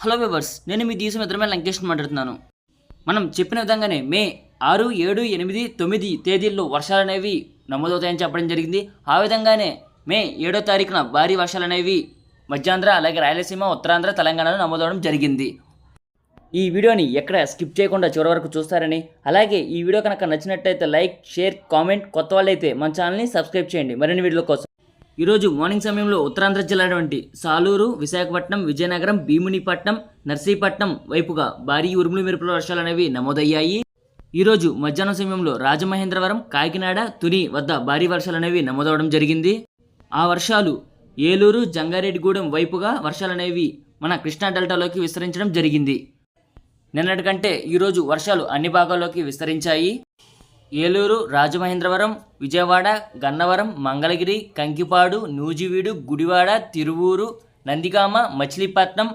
Hello viewers నేను మీ దేశం ఇద్దరమే లంకేష్ మాట్లాడుతున్నాను. మనం చెప్పిన విధంగానే మే ఆరు ఏడు ఎనిమిది తొమ్మిది తేదీల్లో వర్షాలు అనేవి నమోదవుతాయని చెప్పడం జరిగింది. ఆ విధంగానే మే ఏడో తారీఖున భారీ వర్షాలు అనేవి మధ్యాంధ్ర అలాగే రాయలసీమ ఉత్తరాంధ్ర తెలంగాణలో నమోదవడం జరిగింది. ఈ వీడియోని ఎక్కడ స్కిప్ చేయకుండా చివరి వరకు చూస్తారని అలాగే ఈ వీడియో కనుక నచ్చినట్టయితే లైక్ షేర్ కామెంట్ కొత్త వాళ్ళైతే మన ఛానల్ని సబ్స్క్రైబ్ చేయండి. మరిన్ని వీడియోల కోసం ఈరోజు మార్నింగ్ సమయంలో ఉత్తరాంధ్ర జిల్లాటువంటి సాలూరు విశాఖపట్నం విజయనగరం భీమునిపట్నం నర్సీపట్నం వైపుగా భారీ ఉరుములు మెరుపుల వర్షాలు అనేవి నమోదయ్యాయి. ఈరోజు మధ్యాహ్నం సమయంలో రాజమహేంద్రవరం కాకినాడ తుని వద్ద భారీ వర్షాలు అనేవి నమోదవడం జరిగింది. ఆ వర్షాలు ఏలూరు జంగారెడ్డిగూడెం వైపుగా వర్షాలు అనేవి మన కృష్ణా డెల్టాలోకి విస్తరించడం జరిగింది. నిన్నటి కంటే ఈరోజు వర్షాలు అన్ని భాగాల్లోకి విస్తరించాయి. ఏలూరు రాజమహేంద్రవరం విజయవాడ గన్నవరం మంగళగిరి కంకిపాడు నూజివీడు గుడివాడ తిరువూరు నందిగామ మచిలీపట్నం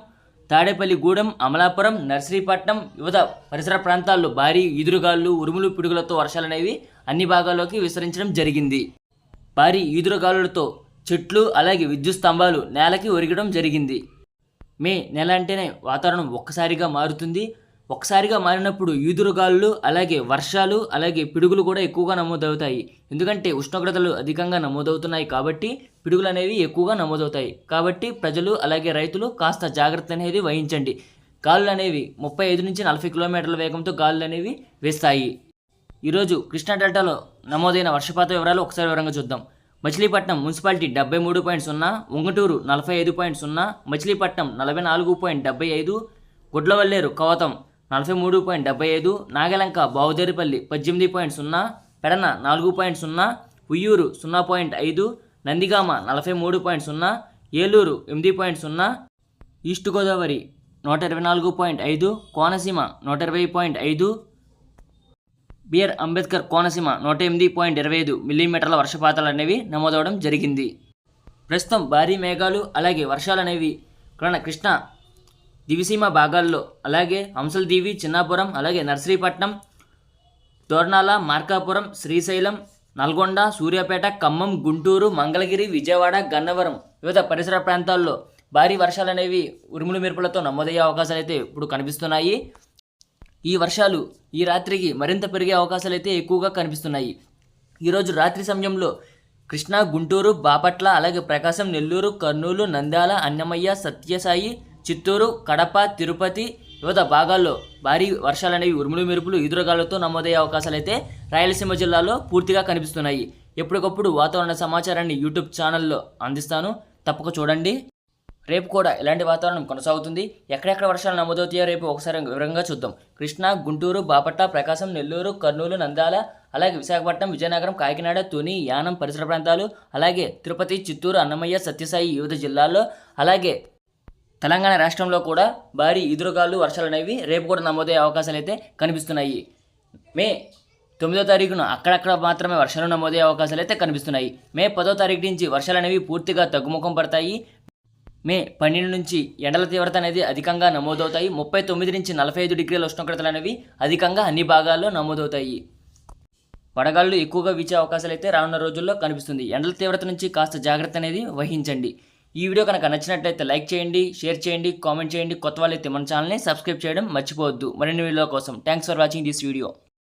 తాడేపల్లిగూడెం అమలాపురం నర్సరీపట్నం యువత పరిసర ప్రాంతాల్లో భారీ ఈదురుగాలు ఉరుములు పిడుగులతో వర్షాలు అనేవి అన్ని భాగాల్లోకి విస్తరించడం జరిగింది. భారీ ఈదురుగాలులతో చెట్లు అలాగే విద్యుత్ స్తంభాలు నేలకి ఒరిగడం జరిగింది. మే నెల అంటేనే వాతావరణం ఒక్కసారిగా మారుతుంది. ఒకసారిగా మారినప్పుడు ఈదురుగాలు అలాగే వర్షాలు అలాగే పిడుగులు కూడా ఎక్కువగా నమోదవుతాయి. ఎందుకంటే ఉష్ణోగ్రతలు అధికంగా నమోదవుతున్నాయి కాబట్టి పిడుగులు అనేవి ఎక్కువగా నమోదవుతాయి. కాబట్టి ప్రజలు అలాగే రైతులు కాస్త జాగ్రత్త అనేది వహించండి. గాలులు అనేవి ముప్పై ఐదు నుంచి నలభై కిలోమీటర్ల వేగంతో గాలులు అనేవి వేస్తాయి. ఈరోజు కృష్ణా డెల్టాలో నమోదైన వర్షపాత వివరాలు ఒకసారి వివరంగా చూద్దాం. మచిలీపట్నం మున్సిపాలిటీ డెబ్బై మూడు పాయింట్ సున్నా ఉంగటూరు నలభై ఐదు పాయింట్ సున్నా మచిలీపట్నం నలభై నాలుగు పాయింట్ డెబ్బై ఐదు గుడ్లవల్లేరు కవతం నలభై మూడు పాయింట్ డెబ్బై ఐదు నాగలంక బావుదేరిపల్లి పద్దెనిమిది పాయింట్ సున్నా పెడన నాలుగు పాయింట్ సున్నా ఉయ్యూరు సున్నా పాయింట్ ఐదు నందిగామ నలభై మూడు పాయింట్ సున్నా ఏలూరు ఎనిమిది పాయింట్ సున్నా ఈస్ట్ గోదావరి నూట ఇరవై నాలుగు పాయింట్ ఐదు కోనసీమ నూట ఇరవై పాయింట్ ఐదు బిఆర్ అంబేద్కర్ కోనసీమ నూట ఎనిమిది పాయింట్ ఇరవై ఐదు మిల్లీమీటర్ల వర్షపాతాలు అనేవి నమోదవడం జరిగింది. ప్రస్తుతం భారీ మేఘాలు అలాగే వర్షాలు అనేవి కృష్ణ దివిసీమ భాగాల్లో అలాగే హంసల దీవి చిన్నాపురం అలాగే నర్సరీపట్నం తోర్నాల మార్కాపురం శ్రీశైలం నల్గొండ సూర్యాపేట ఖమ్మం గుంటూరు మంగళగిరి విజయవాడ గన్నవరం వివిధ పరిసర ప్రాంతాల్లో భారీ వర్షాలు అనేవి ఉరుములు మెరుపులతో నమోదయ్యే అవకాశాలు అయితే ఇప్పుడు కనిపిస్తున్నాయి. ఈ వర్షాలు ఈ రాత్రికి మరింత పెరిగే అవకాశాలు అయితే ఎక్కువగా కనిపిస్తున్నాయి. ఈరోజు రాత్రి సమయంలో కృష్ణా గుంటూరు బాపట్ల అలాగే ప్రకాశం నెల్లూరు కర్నూలు నంద్యాల అన్నమయ్య సత్యసాయి చిత్తూరు కడప తిరుపతి వివిధ భాగాల్లో భారీ వర్షాలు అనేవి ఉరుములు మెరుపులు ఈదురుగాలతో నమోదయ్యే అవకాశాలు అయితే రాయలసీమ జిల్లాలో పూర్తిగా కనిపిస్తున్నాయి. ఎప్పటికప్పుడు వాతావరణ సమాచారాన్ని యూట్యూబ్ ఛానల్లో అందిస్తాను. తప్పక చూడండి. రేపు కూడా ఇలాంటి వాతావరణం కొనసాగుతుంది. ఎక్కడెక్కడ వర్షాలు నమోదవుతాయో రేపు ఒకసారి వివరంగా చూద్దాం. కృష్ణా గుంటూరు బాపట్ల ప్రకాశం నెల్లూరు కర్నూలు నంద్యాల అలాగే విశాఖపట్నం విజయనగరం కాకినాడ తుని యానం పరిసర ప్రాంతాలు అలాగే తిరుపతి చిత్తూరు అన్నమయ్య సత్యసాయి వివిధ జిల్లాల్లో అలాగే తెలంగాణ రాష్ట్రంలో కూడా భారీ ఎదురుగాలు వర్షాలు అనేవి రేపు కూడా నమోదయ్యే అవకాశాలు అయితే కనిపిస్తున్నాయి. మే తొమ్మిదో తారీఖున అక్కడక్కడ మాత్రమే వర్షాలు నమోదయ్యే అవకాశాలు అయితే కనిపిస్తున్నాయి. మే పదో తారీఖు నుంచి వర్షాలు అనేవి పూర్తిగా తగ్గుముఖం పడతాయి. మే పన్నెండు నుంచి ఎండల తీవ్రత అనేది అధికంగా నమోదవుతాయి. ముప్పై తొమ్మిది నుంచి నలభై ఐదు డిగ్రీల ఉష్ణోగ్రతలు అనేవి అధికంగా అన్ని భాగాల్లో నమోదవుతాయి. వడగాళ్ళు ఎక్కువగా వీచే అవకాశాలు అయితే రానున్న రోజుల్లో కనిపిస్తుంది. ఎండల తీవ్రత నుంచి కాస్త జాగ్రత్త అనేది వహించండి. ఈ వీడియో కనుక నచ్చినట్లయితే లైక్ చేయండి షేర్ చేయండి కామెంట్ చేయండి. కొత్త వాళ్ళైతే మన ఛానల్ని సబ్స్క్రైబ్ చేయడం మర్చిపోవద్దు. మరిన్ని వీడియో కోసం thanks for watching this video.